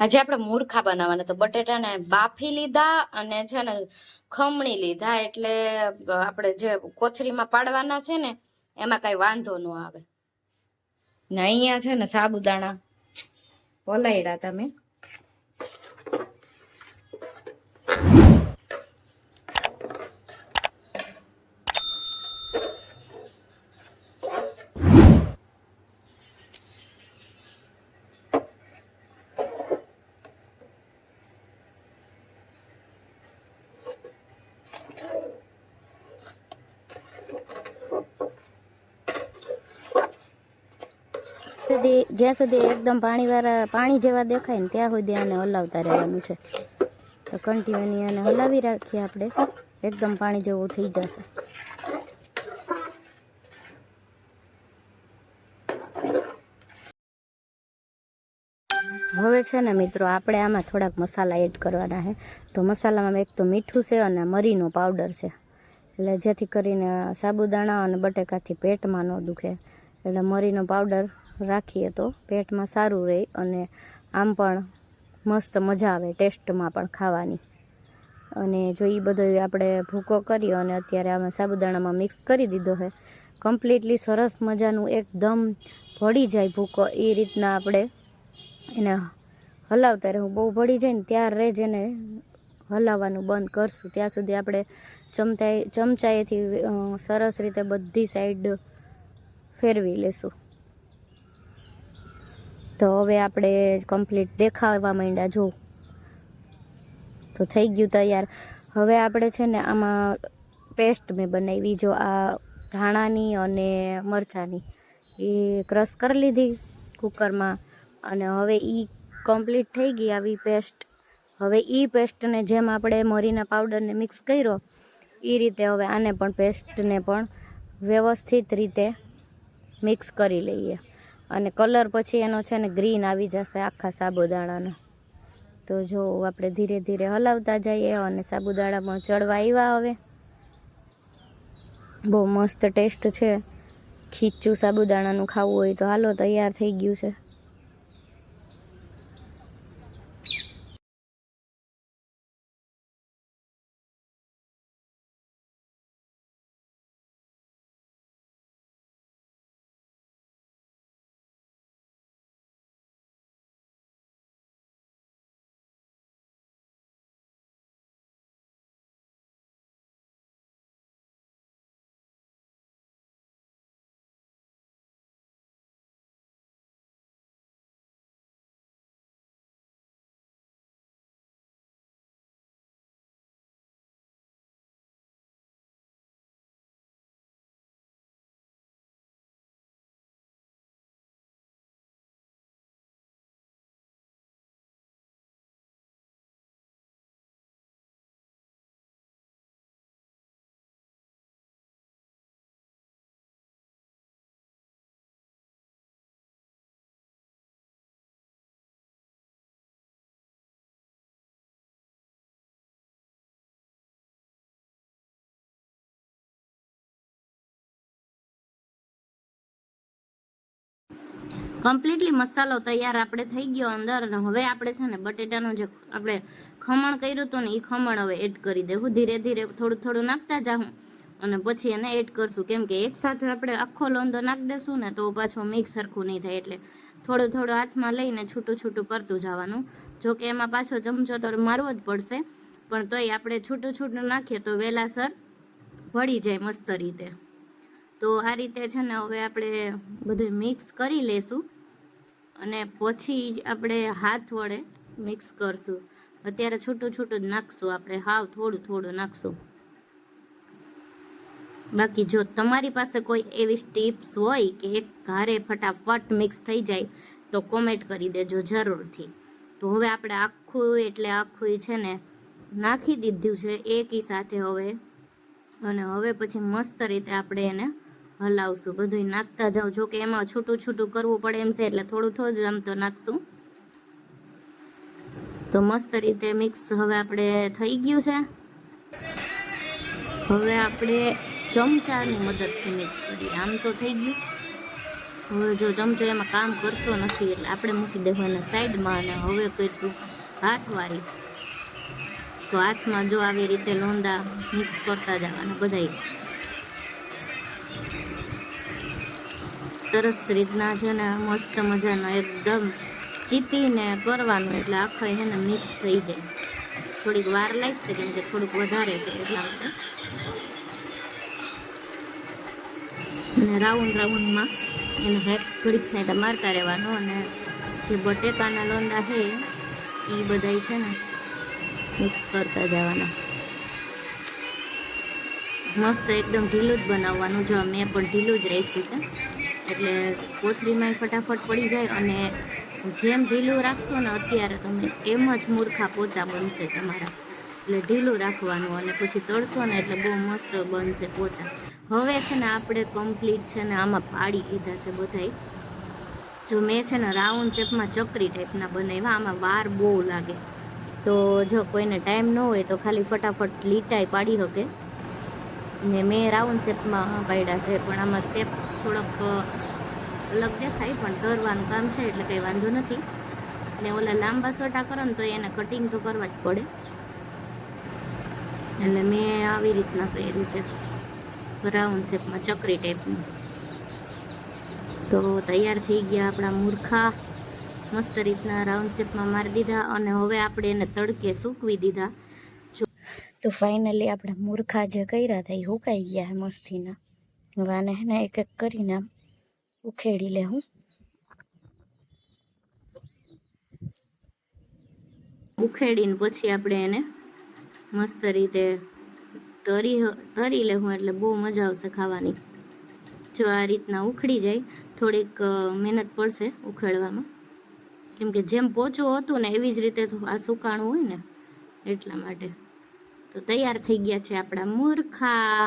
આજે આપણે મૂર્ખા બનાવવાના તો બટેટાને બાફી લીધા અને છે ને ખમણી લીધા એટલે આપણે જે કોથરીમાં પાડવાના છે ને, એમાં કઈ વાંધો ન આવે. ને અહીંયા છે ને સાબુદાણા પલાયડા તમે. સુધી, જ્યાં સુધી એકદમ પાણીવાળા પાણી જેવા દેખાય ને ત્યાં સુધી આને હલાવતા રહેવાનું છે. તો કન્ટિન્યુની આને હલાવી રાખીએ આપણે. એકદમ પાણી જેવું થઈ જશે. હવે છે ને મિત્રો, આપણે આમાં થોડાક મસાલા એડ કરવાના છે. તો મસાલામાં એક તો મીઠું છે અને મરીનો પાવડર છે. એટલે જેથી કરીને સાબુદાણા અને બટેકાથી પેટમાં ન દુખે. એટલે મરીનો પાવડર રાખીએ તો પેટમાં સારું રહે અને આમ પણ મસ્ત મજા આવે ટેસ્ટમાં પણ ખાવાની. અને જો એ બધો આપણે ભૂકો કરી અને અત્યારે અમે સાબુદાણામાં મિક્સ કરી દીધો છે, કમ્પ્લીટલી સરસ મજાનું એકદમ ભળી જાય ભૂકો. એ રીતના આપણે એને હલાવતા રહેવું બહુ ભળી જાય ને ત્યારે જ એને હલાવવાનું બંધ કરશું. ત્યાં સુધી આપણે ચમચાઈ ચમચાએથી સરસ રીતે બધી સાઈડ ફેરવી લેશું. તો હવે આપણે કમ્પ્લીટ દેખાવા માંડ્યા, જો. તો થઈ ગયું તૈયાર. હવે આપણે છે ને આમાં પેસ્ટ મેં બનાવી, જો આ ધાણાની અને મરચાંની. એ ક્રશ કરી લીધી કુકરમાં અને હવે એ કમ્પ્લીટ થઈ ગઈ આવી પેસ્ટ હવે એ પેસ્ટને જેમ આપણે મરીના પાવડરને મિક્સ કર્યો એ રીતે હવે આને પણ પેસ્ટને પણ વ્યવસ્થિત રીતે મિક્સ કરી લઈએ. અને કલર પછી એનો છે ને ગ્રીન આવી જશે આખા સાબુદાણાનો. તો જો આપણે ધીરે ધીરે હલાવતા જઈએ અને સાબુદાણામાં ચડવા આવ્યા હવે. બહુ મસ્ત ટેસ્ટ છે. ખીચું સાબુદાણાનું ખાવું હોય તો હાલો તૈયાર થઈ ગયું છે. કમ્પ્લીટલી મસાલો તૈયાર આપણે થઈ ગયો અંદર અને હવે આપણે છે ને બટેટાનું જે આપણે ખમણ કર્યું હતું ને એ ખમણ હવે એડ કરી દેવું. ધીરે ધીરે થોડું થોડું નાખતા જાઉં અને પછી એને એડ કરશું. કેમ કે એક સાથે આપણે આખો લોંદો નાખી દેશું ને તો પાછો મિક્સ સરખું નહીં થાય એટલે થોડું થોડું હાથમાં લઈને છૂટું છૂટું કરતું જવાનું. જો કે એમાં પાછો ચમચો તો મારવો જ પડશે, પણ તોય આપણે છૂટું છૂટું નાખીએ તો વહેલાસર વળી જાય મસ્ત રીતે. તો આ રીતે છે ને હવે આપણે બધું મિક્સ કરી લેશું અને પછી જ આપણે હાથ વડે મિક્સ કરશું. અત્યારે છૂટું છૂટું જ નાખશું આપણે, હાવ થોડું થોડું નાખશું. બાકી જો તમારી પાસે કોઈ એવી ટિપ્સ હોય કે એક ઘારે ફટાફટ મિક્સ થઈ જાય, તો કોમેન્ટ કરી દેજો જરૂરથી. તો હવે આપણે આખું એટલે આખું છે ને નાખી દીધું છે એકી સાથે હવે. અને હવે પછી મસ્ત રીતે આપણે એને હલાવશું બધું નાખતા જાઉં જો કે એમાં છૂટું છૂટું કરવું પડે એમ છે, એટલે થોડું થોડું આમ તો નાખશું. તો મસ્ત રીતે મિક્સ હવે આપણે થઈ ગયું છે. હવે આપણે ચમચાની મદદથી મિક્સ કરીએ. આમ તો થઈ ગયું. હવે જો ચમચો એમાં કામ કરતો નથી, એટલે આપણે મૂકી દેવાના સાઈડમાં અને હવે કરીશું હાથવાળી. તો હાથમાં જો આવી રીતે લોંદા મિક્સ કરતા જવાના બધાય. સરસ રીતના છે ને મસ્ત મજાનો એકદમ ચીપીને કરવાનું એટલે આખો છે ને મિક્સ થઈ જાય. થોડીક વાર લાગશે કેમ કે થોડુંક વધારે છે એટલા માટે અને રાઉન્ડ રાઉન્ડમાં એને હેક ઘડીક થાય મારતા રહેવાનું અને જે બટેકાના લોંદા છે એ બધાય છે ને મિક્સ કરતા જવાના. મસ્ત એકદમ ઢીલું જ બનાવવાનું. જો મેં પણ ઢીલું જ રાખ્યું છે. એટલે કોથળીમાં ફટાફટ પડી જાય અને જેમ ઢીલું રાખશો ને અત્યારે તમે એમ જ મૂર્ખા પોચા બનશે તમારા. એટલે ઢીલું રાખવાનું અને પછી તળશો ને એટલે બહુ મસ્ત બનશે પોચા. હવે છે ને આપણે કમ્પ્લીટ છે ને આમાં પાડી લીધા છે બધાય. જો મેં છે ને રાઉન્ડ શેપમાં ચકરી ટાઈપના બનાવ્યા, આમાં વાર બહુ લાગે. તો જો કોઈને ટાઈમ ન હોય તો ખાલી ફટાફટ લીટાઈ પાડી શકે. ને મેં રાઉન્ડ શેપમાં પાડ્યા છે, પણ આમાં શેપ થોડોક અલગ દેખાય પણ તરવાનું કામ છે એટલે કંઈ વાંધો નથી. ને ઓલા લાંબા સોટા કરો ને તો એને કટિંગ તો કરવા જ પડે. એટલે મેં આવી રીતના કર્યું છે. રાઉન્ડ શેપમાં ચકરી ટાઈપનું તો તૈયાર થઈ ગયા આપણા મૂર્ખા. મસ્ત રીતના રાઉન્ડ શેપમાં મારી દીધા અને હવે આપણે એને તડકે સૂકવી દીધા. તો ફાઇનલી આપણા મૂર્ખા જે કર્યા હતા એ હુકાઈ ગયા મસ્તીના. હવે આને એક એક કરીને આમ ઉખેડી લે હું ઉખેડીને પછી આપણે એને મસ્ત રીતે તરી તરી લેવું એટલે બહુ મજા આવશે ખાવાની. જો આ રીતના ઉખડી જાય, થોડીક મહેનત પડશે ઉખેડવામાં. કેમ કે જેમ પોચું હતું ને એવી જ રીતે આ સુકાણું હોય ને એટલા માટે. તો તૈયાર થઈ ગયા છે આપણા મૂર્ખા.